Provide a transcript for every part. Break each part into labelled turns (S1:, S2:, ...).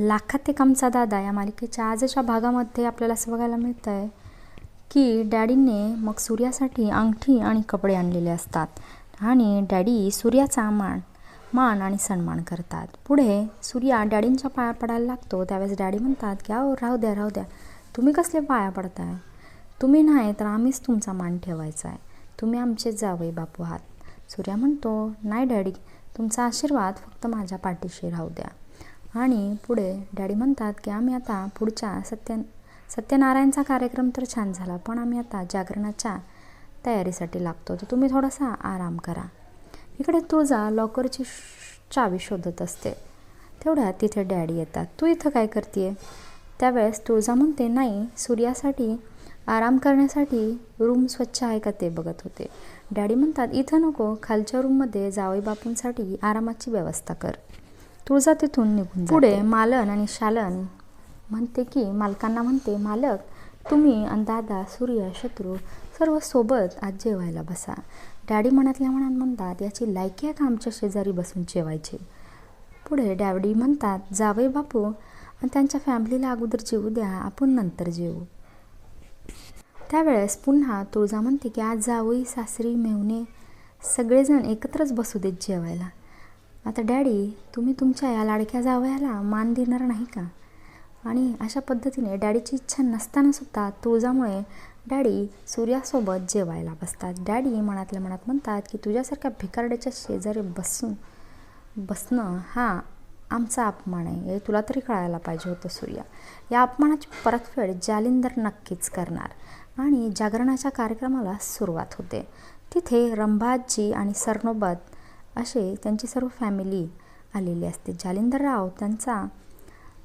S1: लाखात एक आमचा दादा या मालिकेच्या आजच्या भागामध्ये आपल्याला असं बघायला मिळतं आहे की डॅडीने मग सूर्यासाठी अंगठी आणि कपडे आणलेले असतात आणि डॅडी सूर्याचा मान मान आणि सन्मान करतात. पुढे सूर्या डॅडींच्या पाया पडायला लागतो. त्यावेळेस डॅडी म्हणतात की अहो राहू द्या राहू द्या. तुम्ही कसले पाया पडताय? तुम्ही नाही तर आम्हीच तुमचा मान ठेवायचा आहे. तुम्ही आमचे जावे बापू आहात. सूर्या म्हणतो नाही डॅडी तुमचा आशीर्वाद फक्त माझ्या पाठीशी राहू द्या. आणि पुढे डॅडी म्हणतात की आम्ही आता पुढच्या सत्य सत्यनारायणचा कार्यक्रम तर छान झाला पण आम्ही आता जागरणाच्या तयारीसाठी लागतो. तर तुम्ही थोडासा आराम करा. इकडे तुळजा लॉकरची श- चावी शोधत असते. तेवढ्यात तिथे डॅडी येतात. तू इथं काय करते त्यावेळेस तुळजा म्हणते नाही सूर्यासाठी आराम करण्यासाठी रूम स्वच्छ आहे का ते बघत होते. डॅडी म्हणतात इथं नको खालच्या रूममध्ये जावई बापूंसाठी आरामाची व्यवस्था कर. तुळजा तिथून निघून पुढे मालन आणि शालन म्हणते की मालकांना म्हणते मालक तुम्ही आणि दादा सूर्य शत्रू सर्व सोबत आज जेवायला बसा. डॅडी मनातल्या मनात म्हणतात याची लायकी आहे का आमच्या शेजारी बसून जेवायची? पुढे डॅडी म्हणतात जावे बापू आणि त्यांच्या फॅमिलीला अगोदर जेवू द्या आपण नंतर जेवू त्यावेळेस पुन्हा तुळजा म्हणते की आज जावई सासरी मेवणे सगळेजण एकत्रच बसू देत जेवायला. आता डॅडी तुम्ही तुमच्या या लाडक्या जावयाला मान देणार नाही का? आणि अशा पद्धतीने डॅडीची इच्छा नसताना सुद्धा तुळजामुळे डॅडी सूर्यासोबत जेवायला बसतात. डॅडी मनातल्या मनात म्हणतात की तुझ्यासारख्या भिकारड्याच्या शेजारी बसून बसणं हा आमचा अपमान आहे. हे तुला तरी कळायला पाहिजे होतं सूर्या. या अपमानाची परतफेड जालिंदर नक्कीच करणार. आणि जागरणाच्या कार्यक्रमाला सुरुवात होते. तिथे रंभाजी आणि सरनोबत असे त्यांची सर्व फॅमिली आलेली असते. जालिंदरराव त्यांचा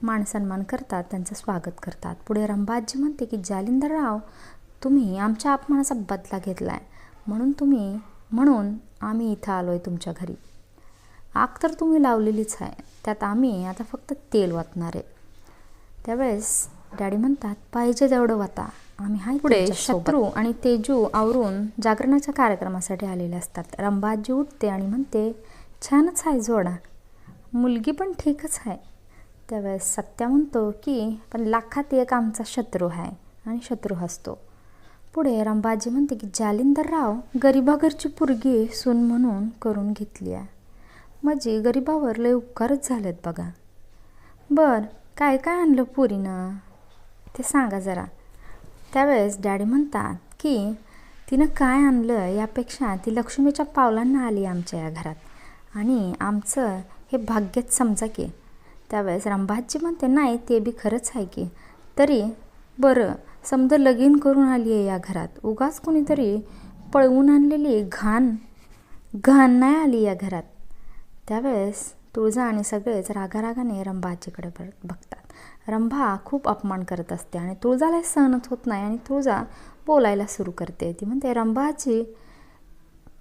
S1: मानसन्मान करतात त्यांचं स्वागत करतात. पुढे रंबाजी म्हणते की जालिंदरराव तुम्ही आमच्या अपमानाचा बदला घेतला आहे म्हणून तुम्ही म्हणून आम्ही इथं आलो आहे तुमच्या घरी. आग तर तुम्ही लावलेलीच आहे. त्यात आम्ही आता फक्त तेल वाचणार आहे. त्यावेळेस डॅडी म्हणतात पाहिजे तेवढं वाता आम्ही हाय पुढे शत्रू आणि तेजू आवरून जागरणाच्या कार्यक्रमासाठी आलेले असतात. रंबाजी उठते आणि म्हणते छानच आहे जोडा. मुलगी पण ठीकच आहे. त्यावेळेस सत्या म्हणतो की पण लाखात एक आमचा शत्रू आहे आणि शत्रू हसतो. पुढे रंबाजी म्हणते की जालिंदरराव गरिबाघरची पुरगी सून म्हणून करून घेतली आहे. म्हणजे गरिबावर लय उपकारच झालेत बघा. बर काय काय आणलं पुरीनं? ते सांगा जरा. त्यावेळेस डॅडी म्हणतात की तिनं काय आणलं यापेक्षा ती लक्ष्मीच्या पावलांना आली आमच्या या घरात. आणि आमचं हे भाग्यच समजा की. त्यावेळेस रंभाजी म्हणते नाही ते बी खरंच आहे की. तरी बरं समजा लगीन करून आली आहे या घरात. उगाच कोणीतरी पळवून आणलेली घाण घाण नाही आली या घरात. त्यावेळेस तुळजा आणि सगळेच रागारागाने रंभाजीकडे बघतात. रंभा खूप अपमान करत असते आणि तुळजाला सहनच होत नाही आणि तुळजा बोलायला सुरू करते. ती म्हणते रंभाची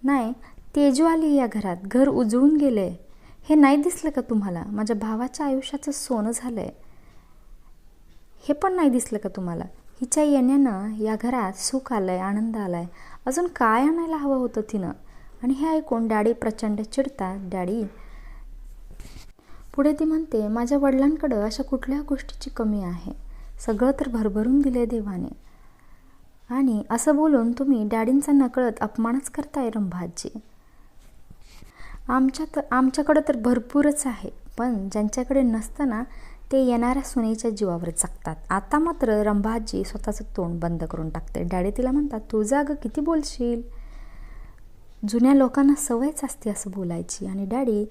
S1: नाही तेजू आली या घरात. घर उजळून गेले. हे नाही दिसलं का तुम्हाला? माझ्या भावाच्या आयुष्याचं सोनं झालं आहे हे पण नाही दिसलं का तुम्हाला? हिच्या येण्यानं या घरात सुख आलं आहे आनंद आला आहे अजून काय आणायला हवं होतं तिनं? आणि हे ऐकून डॅडी प्रचंड चिडतात. डॅडी पुढे ती म्हणते माझ्या वडिलांकडं अशा कुठल्या गोष्टीची कमी आहे? सगळं तर भरभरून दिले देवाने. आणि असं बोलून तुम्ही डॅडींचा नकळत अपमानच करताय रंभाजी. आमच्या तर आमच्याकडं तर भरपूरच आहे पण ज्यांच्याकडे नसतं ना ते येणाऱ्या सुनेच्या जीवावर जगतात. आता मात्र रंभाजी स्वतःचं तोंड बंद करून टाकते. डॅडी तिला म्हणतात तू जाग किती बोलशील? जुन्या लोकांना सवयच असते असं बोलायची. आणि डॅडी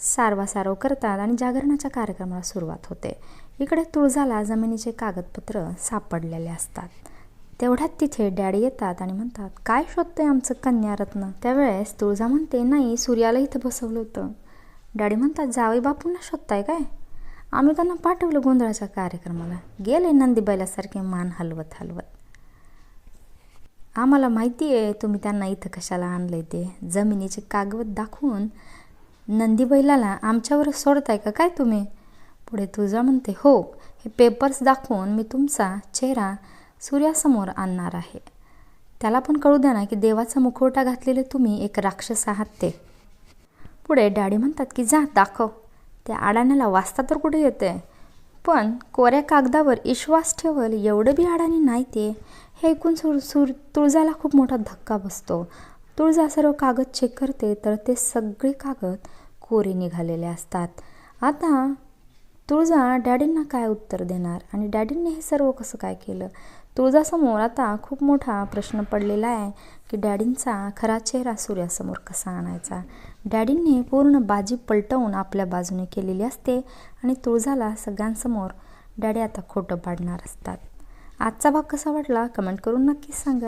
S1: सारवासारव करतात आणि जागरणाच्या कार्यक्रमाला सुरुवात होते. इकडे तुळजाला जमिनीचे कागदपत्र सापडलेले असतात. तेवढ्यात तिथे डॅडी येतात आणि म्हणतात काय शोधतंय आमचं कन्यारत्न? त्यावेळेस तुळजा म्हणते नाही सूर्याला इथं बसवलं होतं. डॅडी म्हणतात जावई बापूंना शोधताय काय? आम्ही त्यांना पाठवलं गोंधळाच्या कार्यक्रमाला. गेले नंदीबाईलासारखे मान हलवत हलवत. आम्हाला माहिती आहे तुम्ही त्यांना इथं कशाला आणलं ते? जमिनीचे कागद दाखवून नंदीबैलाला आमच्यावर सोडताय का? काय तुम्ही? पुढे तुझा म्हणते हो हे पेपर्स दाखवून मी तुमचा चेहरा सूर्यासमोर आणणार आहे. त्याला पण कळू द्या ना की देवाचा मुखवटा घातलेले तुम्ही एक राक्षस आहात ते. पुढे डॅडी म्हणतात की जा दाखव. त्या अडाण्याला वाचता तर कुठे येते? पण कोऱ्या कागदावर विश्वास ठेवल एवढं बी अडाणी नाही ते. हे ऐकून सुर सुर तुळजाला खूप मोठा धक्का बसतो. तुळजा सर्व कागद चेक करते तर ते सगळे कागद कोरे निघालेले असतात. आता तुळजा डॅडींना काय उत्तर देणार? आणि डॅडींनी हे सर्व कसं काय केलं? तुळजासमोर आता खूप मोठा प्रश्न पडलेला आहे की डॅडींचा खरा चेहरा सूर्यासमोर कसा आणायचा? डॅडींनी पूर्ण बाजी पलटवून आपल्या बाजूने केलेली असते आणि तुळजाला सगळ्यांसमोर डॅडी आता खोटं पाडणार असतात. आजचा भाग कसा वाटला? कमेंट करून नक्कीच सांगा.